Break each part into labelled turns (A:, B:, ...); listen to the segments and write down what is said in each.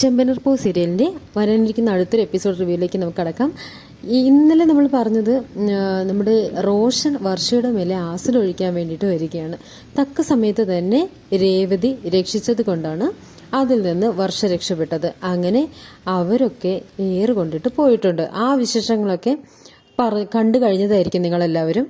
A: ചെമ്പനർപ്പൂ സീരിയലിന്റെ വരാനിരിക്കുന്ന അടുത്തൊരു എപ്പിസോഡ് റിവ്യൂയിലേക്ക് നമുക്ക് കടക്കാം. ഇന്നലെ നമ്മൾ പറഞ്ഞത് നമ്മുടെ റോഷൻ വർഷയുടെ മേലെ ആസിഡ് ഒഴിക്കാൻ വേണ്ടിയിട്ട് വരികയാണ്. തക്ക സമയത്ത് തന്നെ രേവതി രക്ഷിച്ചത് കൊണ്ടാണ് അതിൽ നിന്ന് വർഷ രക്ഷപ്പെട്ടത്. അങ്ങനെ അവരൊക്കെ ഏറ് കൊണ്ടിട്ട് പോയിട്ടുണ്ട്. ആ വിശേഷങ്ങളൊക്കെ പറ കണ്ടു കഴിഞ്ഞതായിരിക്കും നിങ്ങളെല്ലാവരും.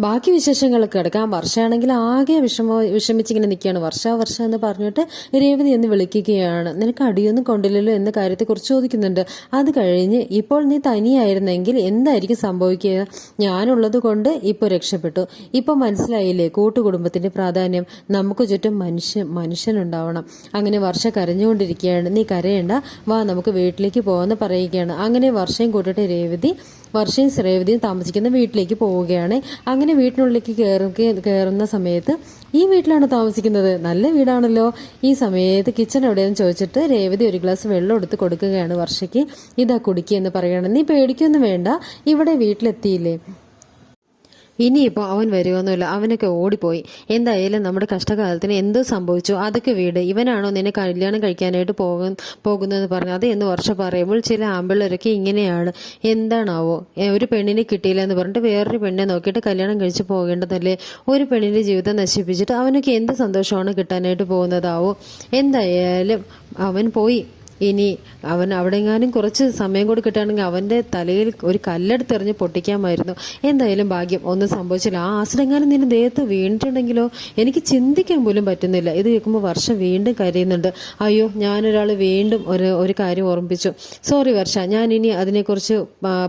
A: ബാക്കി വിശേഷങ്ങളൊക്കെ എടുക്കാം. വർഷമാണെങ്കിൽ ആകെ വിഷമ വിഷമിച്ചിങ്ങനെ നിൽക്കുകയാണ്. വർഷ വർഷ എന്ന് പറഞ്ഞിട്ട് രേവതി എന്ന് വിളിക്കുകയാണ്. നിനക്ക് അടിയൊന്നും കൊണ്ടില്ലല്ലോ എന്ന കാര്യത്തെക്കുറിച്ച് ചോദിക്കുന്നുണ്ട്. അത് കഴിഞ്ഞ് ഇപ്പോൾ നീ തനിയായിരുന്നെങ്കിൽ എന്തായിരിക്കും സംഭവിക്കുക? ഞാനുള്ളത് കൊണ്ട് ഇപ്പോൾ രക്ഷപ്പെട്ടു. ഇപ്പോൾ മനസ്സിലായില്ലേ കൂട്ടുകുടുംബത്തിന്റെ പ്രാധാന്യം? നമുക്ക് ചുറ്റും മനുഷ്യൻ മനുഷ്യനുണ്ടാവണം. അങ്ങനെ വർഷ കരഞ്ഞുകൊണ്ടിരിക്കുകയാണ്. നീ കരയേണ്ട. വാ നമുക്ക് വീട്ടിലേക്ക് പോകാമെന്ന് പറയുകയാണ്. അങ്ങനെ വർഷയും കൂട്ടിട്ട് രേവതി വർഷയും രേവതിയും താമസിക്കുന്ന വീട്ടിലേക്ക് പോവുകയാണ്. അങ്ങനെ വീട്ടിനുള്ളിലേക്ക് കയറുക കയറുന്ന സമയത്ത് ഈ വീട്ടിലാണ് താമസിക്കുന്നത്? നല്ല വീടാണല്ലോ. ഈ സമയത്ത് കിച്ചൺ എവിടെയെന്ന് ചോദിച്ചിട്ട് രേവതി ഒരു ഗ്ലാസ് വെള്ളം എടുത്ത് കൊടുക്കുകയാണ് വർഷയ്ക്ക്. ഇതാ കുടിക്കുക എന്ന് പറയുകയാണ്. നീ പേടിക്കൊന്നും വേണ്ട. ഇവിടെ വീട്ടിലെത്തിയില്ലേ? ഇനിയിപ്പോൾ അവൻ വരുമൊന്നുമില്ല അവനൊക്കെ ഓടിപ്പോയി. എന്തായാലും നമ്മുടെ കഷ്ടകാലത്തിന് എന്തോ സംഭവിച്ചു? അതൊക്കെ വീട്. ഇവനാണോ നിന്നെ കല്യാണം കഴിക്കാനായിട്ട് പോകും പോകുന്നതെന്ന് പറഞ്ഞു അത് എന്ന് വർഷം പറയുമ്പോൾ ചില ആമ്പിള്ളേരൊക്കെ ഇങ്ങനെയാണ്. എന്താണാവോ? ഒരു പെണ്ണിനെ കിട്ടിയില്ല എന്ന് പറഞ്ഞിട്ട് വേറൊരു പെണ്ണിനെ നോക്കിയിട്ട് കല്യാണം കഴിച്ച് പോകേണ്ടതല്ലേ? ഒരു പെണ്ണിന്റെ ജീവിതം നശിപ്പിച്ചിട്ട് അവനൊക്കെ എന്ത് സന്തോഷമാണ് കിട്ടാനായിട്ട് പോകുന്നതാവോ? എന്തായാലും അവൻ പോയി. ഇനി അവൻ അവിടെങ്ങാനും കുറച്ച് സമയം കൂടി കിട്ടുകയാണെങ്കിൽ അവന്റെ തലയിൽ ഒരു കല്ലെടുത്തെറിഞ്ഞ് പൊട്ടിക്കാമായിരുന്നു. എന്തായാലും ഭാഗ്യം ഒന്നും സംഭവിച്ചില്ല. ആ ആസിഡെങ്ങാനും നിന്റെ ദേഹത്ത് വീണിട്ടുണ്ടെങ്കിലോ? എനിക്ക് ചിന്തിക്കാൻ പോലും പറ്റുന്നില്ല. ഇത് കേൾക്കുമ്പോൾ വർഷം വീണ്ടും കരയുന്നുണ്ട്. അയ്യോ ഞാനൊരാൾ വീണ്ടും ഒരു ഒരു കാര്യം ഓർമ്മിപ്പിച്ചു. സോറി വർഷ ഞാൻ ഇനി അതിനെക്കുറിച്ച്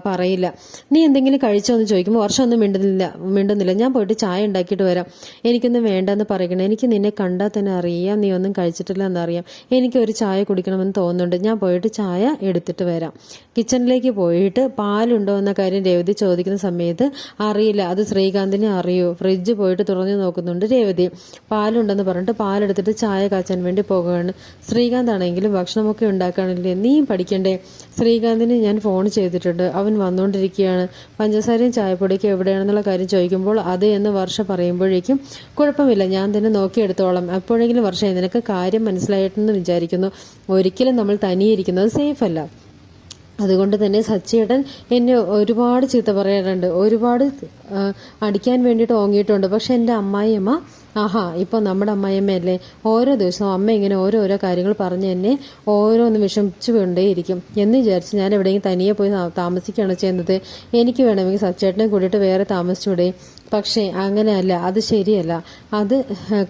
A: പറയില്ല. നീ എന്തെങ്കിലും കഴിച്ചോ എന്ന് ചോദിക്കുമ്പോൾ വർഷം ഒന്നും മിണ്ടുന്നില്ല മിണ്ടുന്നില്ല. ഞാൻ പോയിട്ട് ചായ ഉണ്ടാക്കിയിട്ട് വരാം. എനിക്കൊന്നും വേണ്ടെന്ന് പറയണേ. എനിക്ക് നിന്നെ കണ്ടാൽ തന്നെ അറിയാം. നീ ഒന്നും കഴിച്ചിട്ടില്ല എന്നറിയാം. എനിക്ക് ഒരു ചായ കുടിക്കണമെന്ന് തോന്നുന്നുണ്ട് ഞാൻ പോയിട്ട് ചായ എടുത്തിട്ട് വരാം. കിച്ചണിലേക്ക് പോയിട്ട് പാലുണ്ടോ എന്ന കാര്യം രേവതി ചോദിക്കുന്ന സമയത്ത് അറിയില്ല. അത് ശ്രീകാന്തിനെ അറിയൂ. ഫ്രിഡ്ജ് പോയിട്ട് തുറന്നു നോക്കുന്നുണ്ട് രേവതി. പാലുണ്ടെന്ന് പറഞ്ഞിട്ട് പാലെടുത്തിട്ട് ചായ കാച്ചാൻ വേണ്ടി പോകുകയാണ് ശ്രീകാന്ത് ആണെങ്കിലും ഭക്ഷണമൊക്കെ ഉണ്ടാക്കാനില്ലേ നീയും പഠിക്കണ്ടേ? ശ്രീകാന്തിന് ഞാൻ ഫോൺ ചെയ്തിട്ടുണ്ട്. അവൻ വന്നുകൊണ്ടിരിക്കുകയാണ് പഞ്ചസാരയും ചായപ്പൊടിയൊക്കെ എവിടെയാണെന്നുള്ള കാര്യം ചോദിക്കുമ്പോൾ അത് എന്ന് വർഷ പറയുമ്പോഴേക്കും കുഴപ്പമില്ല ഞാൻ തന്നെ നോക്കിയെടുത്തോളാം. എപ്പോഴെങ്കിലും വർഷം നിനക്ക് കാര്യം മനസ്സിലായിട്ടെന്ന് വിചാരിക്കുന്നു. ഒരിക്കലും നമ്മൾ തനിയിരിക്കുന്നത് സേഫ് അല്ല അതുകൊണ്ട് തന്നെ സച്ചിയേട്ടൻ എന്നെ ഒരുപാട് ചീത്ത പറയാറുണ്ട്. ഒരുപാട് അടിക്കാൻ വേണ്ടിയിട്ട് ഓങ്ങിയിട്ടുണ്ട്. പക്ഷെ എന്റെ അമ്മായിയമ്മ ആഹാ ഇപ്പോൾ നമ്മുടെ അമ്മായിയമ്മയല്ലേ? ഓരോ ദിവസവും അമ്മ ഇങ്ങനെ ഓരോരോ കാര്യങ്ങൾ പറഞ്ഞ് എന്നെ ഓരോന്ന് വിഷമിച്ചു കൊണ്ടേയിരിക്കും എന്ന് വിചാരിച്ച് ഞാൻ എവിടെയെങ്കിലും തനിയെ പോയി താമസിക്കുകയാണ് ചെയ്യുന്നത്. എനിക്ക് വേണമെങ്കിൽ സച്ചേട്ടനെ കൂടിയിട്ട് വേറെ താമസിച്ചൂടെ പക്ഷേ അങ്ങനെയല്ല. അത് ശരിയല്ല. അത്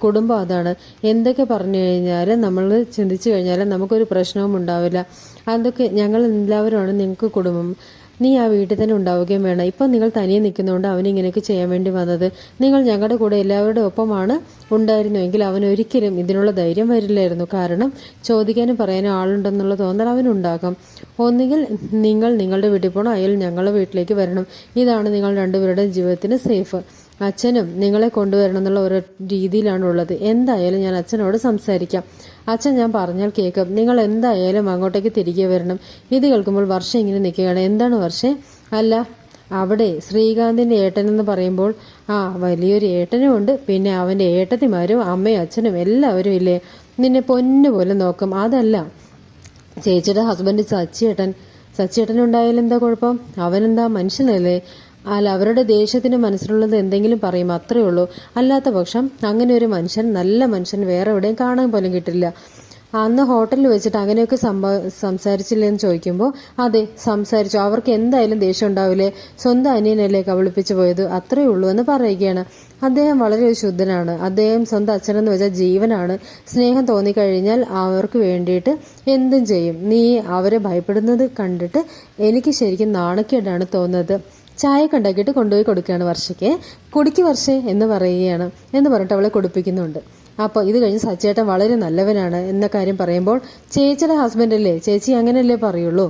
A: കുടുംബം അതാണ്. എന്തൊക്കെ പറഞ്ഞു കഴിഞ്ഞാലും നമ്മൾ ചിന്തിച്ചു കഴിഞ്ഞാൽ നമുക്കൊരു പ്രശ്നവും ഉണ്ടാവില്ല. അതൊക്കെ ഞങ്ങൾ എല്ലാവരുമാണ് നിങ്ങൾക്ക് കുടുംബം. നീ ആ വീട്ടിൽ തന്നെ ഉണ്ടാവുകയും വേണം. ഇപ്പം നിങ്ങൾ തനിയെ നിൽക്കുന്നതുകൊണ്ട് അവൻ ഇങ്ങനെയൊക്കെ ചെയ്യാൻ വേണ്ടി വന്നത്. നിങ്ങൾ ഞങ്ങളുടെ കൂടെ എല്ലാവരുടെ ഒപ്പമാണ് ഉണ്ടായിരുന്നുവെങ്കിൽ അവൻ ഒരിക്കലും ഇതിനുള്ള ധൈര്യം വരില്ലായിരുന്നു. കാരണം ചോദിക്കാനും പറയാനും ആളുണ്ടെന്നുള്ള തോന്നൽ അവനുണ്ടാകും. ഒന്നുകിൽ നിങ്ങൾ നിങ്ങളുടെ വീട്ടിൽ പോകണം അയാൾ ഞങ്ങളുടെ വീട്ടിലേക്ക് വരണം. ഇതാണ് നിങ്ങൾ രണ്ടുപേരുടെ ജീവിതത്തിന് സേഫ്. അച്ഛനും നിങ്ങളെ കൊണ്ടുവരണം എന്നുള്ള ഒരു രീതിയിലാണ് ഉള്ളത്. എന്തായാലും ഞാൻ അച്ഛനോട് സംസാരിക്കാം. അച്ഛൻ ഞാൻ പറഞ്ഞാൽ കേൾക്കും. നിങ്ങൾ എന്തായാലും അങ്ങോട്ടേക്ക് തിരികെ വരണം. ഇത് കേൾക്കുമ്പോൾ വർഷം ഇങ്ങനെ നിൽക്കുകയാണ്. എന്താണ് വർഷേ? അല്ല അവിടെ ശ്രീകാന്തിന്റെ ഏട്ടൻ എന്ന് പറയുമ്പോൾ ആ വലിയൊരു ഏട്ടനുമുണ്ട് പിന്നെ അവന്റെ ഏട്ടത്തിമാരും അമ്മയും അച്ഛനും എല്ലാവരും ഇല്ലേ? നിന്നെ പൊന്നു പോലെ നോക്കും. അതല്ല ചേച്ചിയുടെ ഹസ്ബൻഡ് സച്ചിയേട്ടൻ. ഉണ്ടായാലും എന്താ കുഴപ്പം? അവനെന്താ മനുഷ്യനല്ലേ? അല്ല അവരുടെ ദേഷ്യത്തിന് മനസ്സിലുള്ളത് എന്തെങ്കിലും പറയും അത്രേ ഉള്ളൂ. അല്ലാത്ത പക്ഷം അങ്ങനെ ഒരു മനുഷ്യൻ നല്ല മനുഷ്യൻ വേറെ എവിടെയും കാണാൻ പോലും കിട്ടില്ല. അന്ന് ഹോട്ടലിൽ വെച്ചിട്ട് അങ്ങനെയൊക്കെ സംഭവ സംസാരിച്ചില്ലെന്ന് ചോദിക്കുമ്പോൾ അതെ സംസാരിച്ചു. അവർക്ക് എന്തായാലും ദേഷ്യം ഉണ്ടാവില്ലേ? സ്വന്തം അനിയനല്ലേ കബളിപ്പിച്ചു പോയത്? അത്രയേ ഉള്ളൂ എന്ന് പറയുകയാണ്. അദ്ദേഹം വളരെ ശുദ്ധനാണ്. അദ്ദേഹം സ്വന്തം അച്ഛനെന്ന് വെച്ചാൽ ജീവനാണ്. സ്നേഹം തോന്നിക്കഴിഞ്ഞാൽ അവർക്ക് വേണ്ടിയിട്ട് എന്തും ചെയ്യും. നീ അവരെ ഭയപ്പെടുന്നത് കണ്ടിട്ട് എനിക്ക് ശരിക്കും നാണക്കേടാണ് തോന്നുന്നത്. ചായ ഉണ്ടാക്കിയിട്ട് കൊണ്ടുപോയി കൊടുക്കുകയാണ് വർഷയ്ക്ക്. കുടിക്ക് വർഷേ എന്ന് പറയുകയാണ് എന്ന് പറഞ്ഞിട്ട് അവളെ കുടിപ്പിക്കുന്നുണ്ട്. അപ്പോൾ ഇത് കഴിഞ്ഞ് സച്ചേട്ടൻ വളരെ നല്ലവനാണ് എന്ന കാര്യം പറയുമ്പോൾ ചേച്ചിയുടെ ഹസ്ബൻഡല്ലേ? ചേച്ചി അങ്ങനെയല്ലേ പറയുള്ളൂ.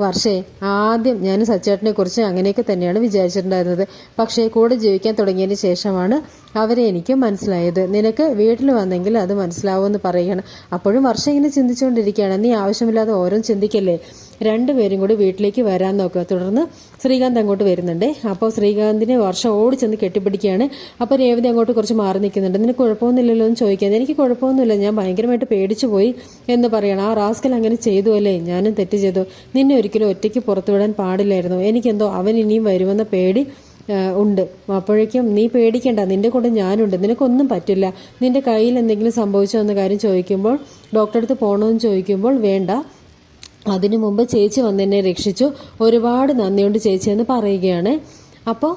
A: വർഷേ ആദ്യം ഞാൻ സച്ചേട്ടനെ കുറിച്ച് അങ്ങനെയൊക്കെ തന്നെയാണ് വിചാരിച്ചിട്ടുണ്ടായിരുന്നത്. പക്ഷേ കൂടെ ജീവിക്കാൻ തുടങ്ങിയതിന് ശേഷമാണ് അവരെ എനിക്ക് മനസ്സിലായത്. നിനക്ക് വീട്ടിൽ വന്നെങ്കിൽ അത് മനസ്സിലാവുമെന്ന് പറയുകയാണ്. അപ്പോഴും വർഷം ഇങ്ങനെ ചിന്തിച്ചുകൊണ്ടിരിക്കുകയാണ്. നീ ആവശ്യമില്ലാതെ ഓരോ ചിന്തിക്കല്ലേ? രണ്ടുപേരും കൂടി വീട്ടിലേക്ക് വരാൻ നോക്കുക തുടർന്ന് ശ്രീകാന്ത് അങ്ങോട്ട് വരുന്നുണ്ട്. അപ്പോൾ ശ്രീകാന്തിനെ വർഷം ഓടി ചെന്ന് കെട്ടിപ്പിടിക്കുകയാണ്. അപ്പോൾ രേവതി അങ്ങോട്ട് കുറച്ച് മാറി നിൽക്കുന്നുണ്ട്. നിനക്ക് കുഴപ്പമൊന്നുമില്ലല്ലോ എന്ന് ചോദിക്കാൻ. എനിക്ക് കുഴപ്പമൊന്നുമില്ല. ഞാൻ ഭയങ്കരമായിട്ട് പേടിച്ചു പോയി എന്ന് പറയണം. ആ റാസ്കൽ അങ്ങനെ ചെയ്തു അല്ലേ? ഞാനും തെറ്റ് ചെയ്തു. നിന്നെ ഒരിക്കലും ഒറ്റയ്ക്ക് പുറത്തുവിടാൻ പാടില്ലായിരുന്നു. എനിക്കെന്തോ അവൻ ഇനിയും വരുമെന്ന പേടി ഉണ്ട്. അപ്പോഴേക്കും നീ പേടിക്കണ്ട. നിന്റെ കൂടെ ഞാനുണ്ട്. നിനക്കൊന്നും പറ്റില്ല. നിന്റെ കയ്യിൽ എന്തെങ്കിലും സംഭവിച്ചോ എന്ന കാര്യം ചോദിക്കുമ്പോൾ ഡോക്ടറെ അടുത്ത് പോകണമെന്ന് ചോദിക്കുമ്പോൾ വേണ്ട. അതിനു മുമ്പ് ചേച്ചി വന്നെന്നെ രക്ഷിച്ചു. ഒരുപാട് നന്ദിയുണ്ട് ചേച്ചി എന്ന് പറയുകയാണ്. അപ്പോൾ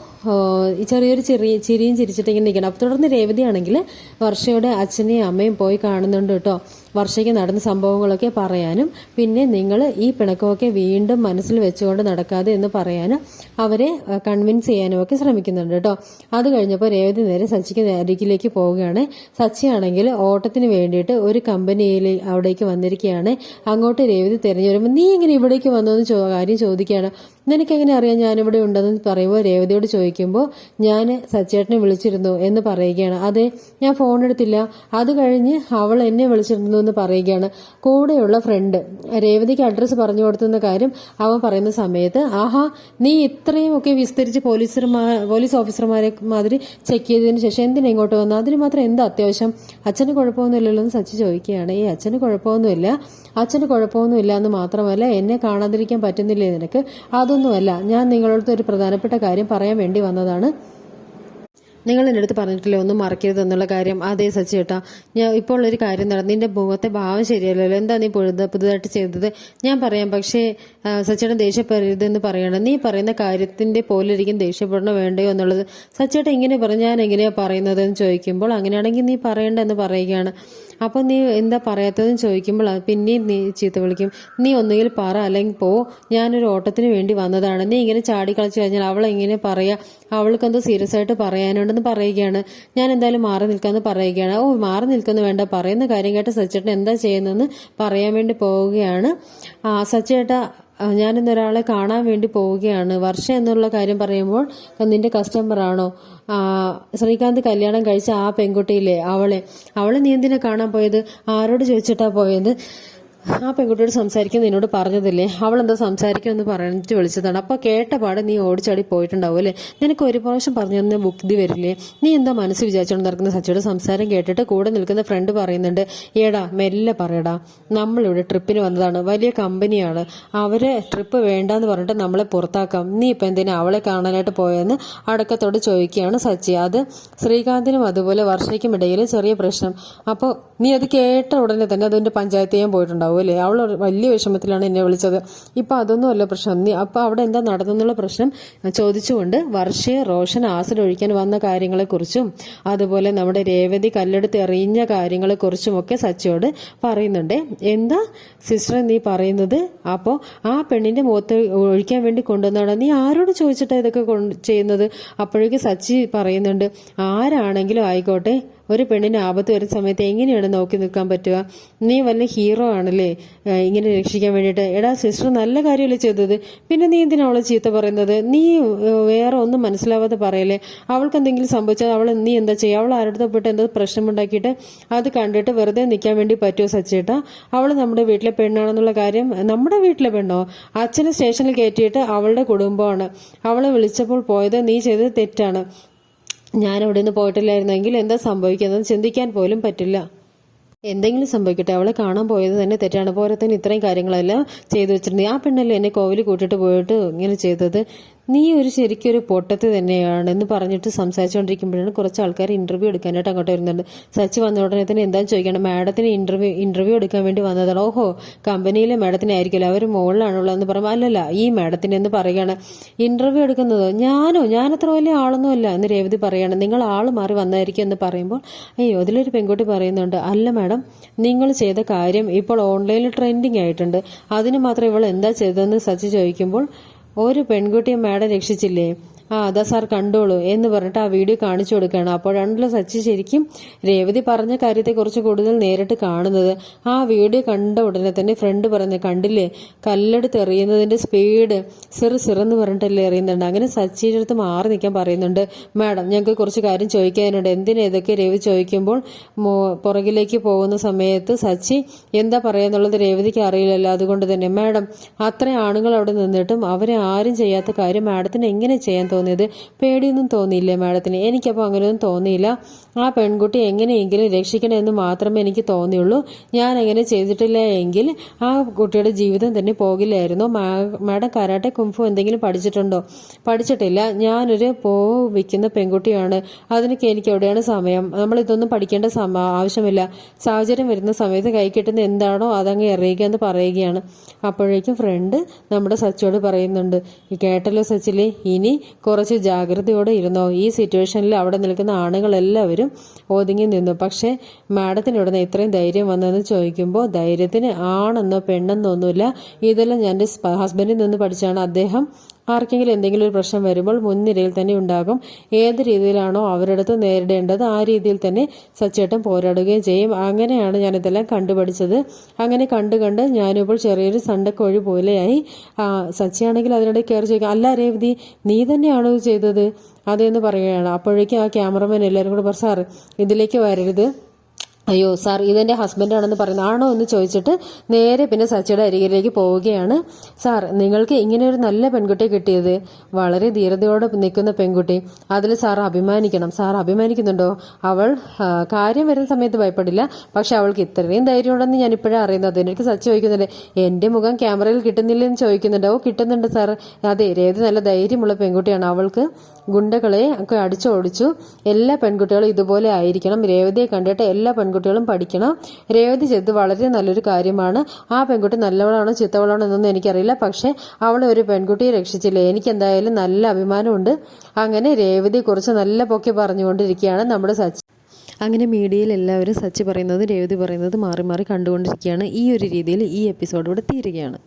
A: ചെറിയൊരു ചെറിയ ചിരിയും ചിരിച്ചിട്ട് ഇങ്ങനെ നിൽക്കണം. അപ്പോൾ തുടർന്ന് രേവതിയാണെങ്കിൽ വർഷയുടെ അച്ഛനെയും അമ്മയും പോയി കാണുന്നുണ്ട് കേട്ടോ. വർഷയ്ക്ക് നടന്ന സംഭവങ്ങളൊക്കെ പറയാനും പിന്നെ നിങ്ങൾ ഈ പിണക്കമൊക്കെ വീണ്ടും മനസ്സിൽ വെച്ചുകൊണ്ട് നടക്കാതെ എന്ന് പറയാനും അവരെ കൺവിൻസ് ചെയ്യാനും ഒക്കെ ശ്രമിക്കുന്നുണ്ട് കേട്ടോ. അത് കഴിഞ്ഞപ്പോൾ രേവതി നേരെ സച്ചിക്ക് അരികിലേക്ക് പോവുകയാണ്. സച്ചിയാണെങ്കിൽ ഓട്ടത്തിന് വേണ്ടിയിട്ട് ഒരു കമ്പനിയിൽ അവിടേക്ക് വന്നിരിക്കുകയാണ്. അങ്ങോട്ട് രേവതി തിരഞ്ഞു വരുമ്പോൾ നീ എങ്ങനെ ഇവിടേക്ക് വന്നു? എന്ന് കാര്യം ചോദിക്കുകയാണ്. നിനക്കെങ്ങനെ അറിയാം ഞാനിവിടെ ഉണ്ടെന്ന് പറയുമ്പോൾ രേവതിയോട് ചോദിക്കുമ്പോൾ ഞാൻ സച്ചേട്ടനെ വിളിച്ചിരുന്നു എന്ന് പറയുകയാണ്. അതെ ഞാൻ ഫോൺ എടുത്തില്ല. അത് കഴിഞ്ഞ് അവൾ എന്നെ വിളിച്ചിരുന്നു എന്ന് പറയുകയാണ്. കൂടെയുള്ള ഫ്രണ്ട് രേവതിക്ക് അഡ്രസ്സ് പറഞ്ഞു കൊടുത്തുന്ന കാര്യം അവൻ പറയുന്ന സമയത്ത് ആഹാ നീ ഇത്രയും ഒക്കെ വിസ്തരിച്ച് പോലീസർമാർ പോലീസ് ഓഫീസർമാരെ മാതിരി ചെക്ക് ചെയ്തതിന് ശേഷം എന്തിനാ ഇങ്ങോട്ട് വന്നു അതിന് മാത്രം എന്താ അത്യാവശ്യം? അച്ഛന് കുഴപ്പമൊന്നുമില്ലല്ലോ എന്ന് സച്ചി ചോദിക്കുകയാണ്. ഈ അച്ഛന് കുഴപ്പമൊന്നുമില്ല. അച്ഛന് കുഴപ്പമൊന്നുമില്ല എന്ന് മാത്രമല്ല എന്നെ കാണാതിരിക്കാൻ പറ്റുന്നില്ലേ നിനക്ക്? അതൊന്നുമല്ല. ഞാൻ നിങ്ങളടുത്ത് ഒരു പ്രധാനപ്പെട്ട കാര്യം പറയാൻ വേണ്ടി വന്നതാണ്. നിങ്ങൾ എന്റെ അടുത്ത് പറഞ്ഞിട്ടില്ലേ ഒന്നും മറക്കരുത് എന്നുള്ള കാര്യം? അതേ സച്ചി ചേട്ടാ ഞാൻ ഇപ്പോൾ ഒരു കാര്യം നടന്നു നിന്റെ മുഖത്തെ ഭാവം ശരിയല്ലല്ലോ. എന്താ നീ പൊഴുത് പുതുതായിട്ട് ചെയ്തത്? ഞാൻ പറയാം പക്ഷേ സച്ചേട്ടൻ ദേഷ്യപ്പെടരുത് എന്ന് പറയണം. നീ പറയുന്ന കാര്യത്തിന്റെ പോലിരിക്കും ദേഷ്യപ്പെടണോ വേണ്ടയോ എന്നുള്ളത് സച്ചേട്ടൻ ഇങ്ങനെ പറഞ്ഞു ഞാൻ എങ്ങനെയാ പറയുന്നത് എന്ന് ചോദിക്കുമ്പോൾ അങ്ങനെയാണെങ്കിൽ നീ പറയണ്ടെന്ന് പറയുകയാണ്. അപ്പോൾ നീ എന്താ പറയാത്തതെന്ന് ചോദിക്കുമ്പോൾ പിന്നെയും നീ ചീത്ത വിളിക്കും. നീ ഒന്നുകിൽ പറ അല്ലെങ്കിൽ പോ. ഞാനൊരു ഓട്ടത്തിന് വേണ്ടി വന്നതാണ്. നീ ഇങ്ങനെ ചാടി കളിച്ചു കഴിഞ്ഞാൽ അവൾ എങ്ങനെ പറയാ? അവൾക്കെന്തോ സീരിയസ് ആയിട്ട് പറയാനുണ്ടെന്ന് പറയുകയാണ്. ഞാൻ എന്തായാലും മാറി നിൽക്കാമെന്ന് പറയുകയാണ്. ഓ മാറി നിൽക്കുന്നു വേണ്ട. പറയുന്ന കാര്യം കേട്ട് സച്ചേട്ടൻ എന്താ ചെയ്യുന്നതെന്ന് പറയാൻ വേണ്ടി പോവുകയാണ്. ആ സച്ചേട്ട ഞാനിന്ന് ഒരാളെ കാണാൻ വേണ്ടി പോവുകയാണ്. വർഷ എന്നുള്ള കാര്യം പറയുമ്പോൾ നിന്റെ കസ്റ്റമറാണോ ശ്രീകാന്ത് കല്യാണം കഴിച്ച ആ പെൺകുട്ടിയില്ലേ? അവളെ. അവളെ നീ എന്തിനാ കാണാൻ പോയത്? ആരോട് ചോദിച്ചിട്ടാ പോയത്? ആ പെൺകുട്ടിയോട് സംസാരിക്കുന്ന നിന്നോട് പറഞ്ഞതില്ലേ? അവൾ എന്താ സംസാരിക്കുമെന്ന് പറഞ്ഞിട്ട് വിളിച്ചതാണ്. അപ്പോൾ കേട്ട പാടെ നീ ഓടിച്ചാടി പോയിട്ടുണ്ടാവും അല്ലേ? നിനക്ക് ഒരു പ്രാവശ്യം പറഞ്ഞു തന്നെ ബുദ്ധി വരില്ലേ? നീ എന്താ മനസ്സ് വിചാരിച്ചുകൊണ്ട് നടക്കുന്ന സച്ചിയുടെ സംസാരം കേട്ടിട്ട് കൂടെ നിൽക്കുന്ന ഫ്രണ്ട് പറയുന്നുണ്ട് ഏടാ മെല്ലെ പറയടാ. നമ്മളിവിടെ ട്രിപ്പിന് വന്നതാണ്. വലിയ കമ്പനിയാണ് അവരെ ട്രിപ്പ് വേണ്ടാന്ന് പറഞ്ഞിട്ട് നമ്മളെ പുറത്താക്കാം. നീ ഇപ്പം എന്തിനാ അവളെ കാണാനായിട്ട് പോയെന്ന് അടക്കത്തോട് ചോദിക്കുകയാണ് സച്ചി. അത് ശ്രീകാന്തിനും അതുപോലെ വർഷയ്ക്കും ഇടയിൽ ചെറിയ പ്രശ്നം. അപ്പോൾ നീ അത് കേട്ട ഉടനെ തന്നെ അതിന്റെ പഞ്ചായത്ത് പോയിട്ടുണ്ടാവും. അല്ലേ അവൾ വലിയ വിഷമത്തിലാണ് എന്നെ വിളിച്ചത്. ഇപ്പം അതൊന്നുമല്ല പ്രശ്നം. നീ അപ്പോൾ അവിടെ എന്താ നടന്നെന്നുള്ള പ്രശ്നം? ചോദിച്ചുകൊണ്ട് വർഷയെ റോഷൻ ആസിഡ് ഒഴിക്കാൻ വന്ന കാര്യങ്ങളെക്കുറിച്ചും അതുപോലെ നമ്മുടെ രേവതി കല്ലെടുത്ത് എറിഞ്ഞ കാര്യങ്ങളെക്കുറിച്ചും ഒക്കെ സച്ചിയോട് പറയുന്നുണ്ട്. എന്താ സിസ്റ്റർ നീ പറയുന്നത്? അപ്പോൾ ആ പെണ്ണിന്റെ മുഖത്ത് ഒഴിക്കാൻ വേണ്ടി കൊണ്ടുവന്നാണ്? നീ ആരോട് ചോദിച്ചിട്ടാണ് ഇതൊക്കെ ചെയ്യുന്നത്? അപ്പോഴേക്ക് സച്ചി പറയുന്നുണ്ട് ആരാണെങ്കിലും ആയിക്കോട്ടെ. ഒരു പെണ്ണിന് ആപത്ത് വരുന്ന സമയത്ത് എങ്ങനെയാണ് നോക്കി നിൽക്കാൻ പറ്റുക? നീ വല്ല ഹീറോ ആണല്ലേ? ഇങ്ങനെ രക്ഷിക്കാൻ വേണ്ടിയിട്ട്. എടാ സിസ്റ്റർ നല്ല കാര്യമല്ലേ ചെയ്തത്. പിന്നെ നീ എന്തിനാ അവളെ ചീത്ത പറയുന്നത്? നീ വേറെ ഒന്നും മനസ്സിലാവാതെ പറയല്ലേ? അവൾക്ക് എന്തെങ്കിലും സംഭവിച്ചാൽ അവൾ നീ എന്താ ചെയ്യുക? അവൾ ആരുടെ പെട്ട് എന്തോ പ്രശ്നമുണ്ടാക്കിയിട്ട് അത് കണ്ടിട്ട് വെറുതെ നിൽക്കാൻ വേണ്ടി പറ്റുമോ സച്ചേട്ടാ അവൾ നമ്മുടെ വീട്ടിലെ പെണ്ണാണെന്നുള്ള കാര്യം നമ്മുടെ വീട്ടിലെ പെണ്ണോ? അച്ഛനെ സ്റ്റേഷനിൽ കയറ്റിയിട്ട് അവളുടെ കുടുംബമാണ്. അവളെ വിളിച്ചപ്പോൾ പോയത് നീ ചെയ്തത് തെറ്റാണ്. ഞാൻ അവിടെ നിന്ന് പോയിട്ടില്ലായിരുന്നെങ്കിൽ എന്താ സംഭവിക്കുന്നത് ചിന്തിക്കാൻ പോലും പറ്റില്ല. എന്തെങ്കിലും സംഭവിക്കട്ടെ അവളെ കാണാൻ പോയത് തന്നെ തെറ്റാണ്. പോരത്തിന് ഇത്രയും കാര്യങ്ങളെല്ലാം ചെയ്തു വെച്ചിട്ടുണ്ട്. ആ പെണ്ണല്ലേ എന്നെ കോവിൽ കൂട്ടിട്ട് പോയിട്ട് ഇങ്ങനെ ചെയ്തത്? നീ ഒരു ശരിക്കൊരു പൊട്ടത്ത് തന്നെയാണ് എന്ന് പറഞ്ഞിട്ട് സംസാരിച്ചുകൊണ്ടിരിക്കുമ്പോഴാണ് കുറച്ച് ആൾക്കാർ ഇന്റർവ്യൂ എടുക്കാനായിട്ട് അങ്ങോട്ട് വരുന്നുണ്ട് സച്ച് വന്ന ഉടനെ തന്നെ എന്താ ചോദിക്കണം? മാഡത്തിന് ഇന്റർവ്യൂ ഇന്റർവ്യൂ എടുക്കാൻ വേണ്ടി വന്നതാണ്. ഓഹോ കമ്പനിയിലെ മാഡത്തിന് ആയിരിക്കില്ല അവർ മുകളിലാണുള്ളത് എന്ന് പറയുമ്പോൾ അല്ലല്ല ഈ മാഡത്തിന് എന്ന് പറയുകയാണ് ഇന്റർവ്യൂ എടുക്കുന്നത് ഞാനോ? ഞാൻ അത്ര വലിയ ആളൊന്നും അല്ല എന്ന് രേവതി പറയാണ്. നിങ്ങൾ ആൾ മാറി വന്നായിരിക്കും എന്ന് പറയുമ്പോൾ അയ്യോ അതിലൊരു പെൺകുട്ടി പറയുന്നുണ്ട്. അല്ല മാഡം നിങ്ങൾ ചെയ്ത കാര്യം ഇപ്പോൾ ഓൺലൈനിൽ ട്രെൻഡിങ് ആയിട്ടുണ്ട്. അതിന് മാത്രം ഇവൾ എന്താ ചെയ്തതെന്ന് സച്ച് ചോദിക്കുമ്പോൾ ഒരു പെൺകുട്ടിയെ മാഡം രക്ഷിച്ചില്ലേ? ആ അതാ സാർ കണ്ടോളൂ. എന്ന് പറഞ്ഞിട്ട് ആ വീഡിയോ കാണിച്ചു കൊടുക്കുകയാണ്. അപ്പോഴാണല്ലോ സച്ചി ശരിക്കും രേവതി പറഞ്ഞ കാര്യത്തെക്കുറിച്ച് കൂടുതൽ നേരിട്ട് കാണുന്നത്. ആ വീഡിയോ കണ്ട ഉടനെ തന്നെ ഫ്രണ്ട് പറഞ്ഞു കണ്ടില്ലേ? കല്ലെടുത്ത് എറിയുന്നതിന്റെ സ്പീഡ് സിറ് സിറെന്ന് പറഞ്ഞിട്ടല്ലേ എറിയുന്നുണ്ട്. അങ്ങനെ സച്ചിയുടെ അടുത്ത് മാറി നിൽക്കാൻ പറയുന്നുണ്ട്. മാഡം ഞങ്ങൾക്ക് കുറച്ച് കാര്യം ചോദിക്കാനുണ്ട്. എന്തിനാ ഇതൊക്കെ? രേവതി ചോദിക്കുമ്പോൾ പുറകിലേക്ക് പോകുന്ന സമയത്ത് സച്ചി എന്താ പറയാന്നുള്ളത് രേവതിക്ക് അറിയില്ലല്ലോ. അതുകൊണ്ട് തന്നെ മാഡം അത്രയും ആണുങ്ങൾ അവിടെ നിന്നിട്ടും അവരെ ആരും ചെയ്യാത്ത കാര്യം മാഡത്തിന് എങ്ങനെ ചെയ്യാൻ തോന്നിയത്? പേടിയൊന്നും തോന്നിയില്ലേ മാഡത്തിന്. എനിക്കപ്പോൾ അങ്ങനെയൊന്നും തോന്നിയില്ല. ആ പെൺകുട്ടി എങ്ങനെയെങ്കിലും രക്ഷിക്കണമെന്ന് മാത്രമേ എനിക്ക് തോന്നിയുള്ളൂ. ഞാൻ അങ്ങനെ ചെയ്തിട്ടില്ല എങ്കിൽ ആ കുട്ടിയുടെ ജീവിതം തന്നെ പോകില്ലായിരുന്നു. മാഡം കരാട്ടെ കുംഫു എന്തെങ്കിലും പഠിച്ചിട്ടുണ്ടോ? പഠിച്ചിട്ടില്ല. ഞാനൊരു പോ വിൽക്കുന്ന പെൺകുട്ടിയാണ്. അതിനൊക്കെ എനിക്ക് എവിടെയാണ് സമയം? നമ്മൾ ഇതൊന്നും പഠിക്കേണ്ട സമ ആവശ്യമില്ല. സാഹചര്യം വരുന്ന സമയത്ത് കൈ കിട്ടുന്ന എന്താണോ അതങ്ങ് എറിയുക എന്ന് പറയുകയാണ്. അപ്പോഴേക്കും ഫ്രണ്ട് നമ്മുടെ സച്ചിയോട് പറയുന്നുണ്ട്. കേട്ടല്ലോ സച്ചിലെ ഇനി കുറച്ച് ജാഗ്രതയോടെ ഇരുന്നോ? ഈ സിറ്റുവേഷനിൽ അവിടെ നിൽക്കുന്ന ആണുങ്ങളെല്ലാവരും ഒതുങ്ങി നിന്നു. പക്ഷേ മാഡത്തിന് ഇവിടുന്ന് ഇത്രയും ധൈര്യം വന്നതെന്ന് ചോദിക്കുമ്പോൾ ധൈര്യത്തിന് ആണെന്നോ പെണ്ണെന്നോ ഒന്നുമില്ല ഇതെല്ലാം ഞാൻ എന്റെ ഹസ്ബൻഡിൽ നിന്ന് പഠിച്ചാണ്. അദ്ദേഹം ആർക്കെങ്കിലും എന്തെങ്കിലും ഒരു പ്രശ്നം വരുമ്പോൾ മുൻനിരയിൽ തന്നെ ഉണ്ടാകും. ഏത് രീതിയിലാണോ അവരടുത്ത് നേരിടേണ്ടത് ആ രീതിയിൽ തന്നെ സച്ചേട്ടൻ പോരാടുകയും ചെയ്യും. അങ്ങനെയാണ് ഞാനിതെല്ലാം കണ്ടുപഠിച്ചത്. അങ്ങനെ കണ്ട് കണ്ട് ഞാനിപ്പോൾ ചെറിയൊരു സണ്ടക്കൊഴി പോലെയായി. സച്ചിയാണെങ്കിൽ അതിനിടെ കയറി ചോദിക്കും അല്ല രേവതി നീ തന്നെയാണോ ചെയ്തത്? അതെന്ന് പറയുകയാണ്. അപ്പോഴേക്കും ആ ക്യാമറമാൻ എല്ലാവരും കൂടെ പറഞ്ഞു സാർ ഇതിലേക്ക് വരരുത്. അയ്യോ സാർ ഇതെന്റെ ഹസ്ബൻഡാണെന്ന് പറയുന്നത് ആണോ എന്ന് ചോദിച്ചിട്ട് നേരെ പിന്നെ സച്ചിയുടെ അരികിലേക്ക് പോവുകയാണ്. സാർ നിങ്ങൾക്ക് ഇങ്ങനെ ഒരു നല്ല പെൺകുട്ടി കിട്ടിയത്. വളരെ ധീരതയോടെ നിൽക്കുന്ന പെൺകുട്ടി. അതിൽ സാർ അഭിമാനിക്കണം. സാർ അഭിമാനിക്കുന്നുണ്ടോ? അവൾ കാര്യം വരുന്ന സമയത്ത് ഭയപ്പെടില്ല. പക്ഷെ അവൾക്ക് ഇത്രയും ധൈര്യം ഉണ്ടെന്ന് ഞാൻ ഇപ്പോഴാണ് അറിയുന്നത്. എനിക്ക് സച്ചി ചോദിക്കുന്നുണ്ട് എന്റെ മുഖം ക്യാമറയിൽ കിട്ടുന്നില്ലെന്ന് ചോദിക്കുന്നുണ്ട്. ഓ കിട്ടുന്നുണ്ട് സാർ. അതെ രേവതി നല്ല ധൈര്യമുള്ള പെൺകുട്ടിയാണ് അവൾക്ക്. ഗുണ്ടകളെ ഒക്കെ അടിച്ചോടിച്ചു. എല്ലാ പെൺകുട്ടികളും ഇതുപോലെ ആയിരിക്കണം. രേവതിയെ കണ്ടിട്ട് എല്ലാ പെൺകുട്ടികളും പഠിക്കണം. രേവതി ചെയ്തത് വളരെ നല്ലൊരു കാര്യമാണ്. ആ പെൺകുട്ടി നല്ലവളാണോ ചിത്തവളാണോ എന്നൊന്നും എനിക്കറിയില്ല. പക്ഷേ അവളെ ഒരു പെൺകുട്ടിയെ രക്ഷിച്ചില്ലേ? എനിക്ക് എന്തായാലും നല്ല അഭിമാനമുണ്ട്. അങ്ങനെ രേവതിയെ കുറിച്ച് നല്ല പൊക്കി പറഞ്ഞുകൊണ്ടിരിക്കുകയാണ് നമ്മുടെ സച്ചി. അങ്ങനെ മീഡിയയിൽ എല്ലാവരും സച്ചി പറയുന്നത് രേവതി പറയുന്നത് മാറി മാറി കണ്ടുകൊണ്ടിരിക്കുകയാണ്. ഈ ഒരു രീതിയിൽ ഈ എപ്പിസോഡ് ഇവിടെ തീരുകയാണ്.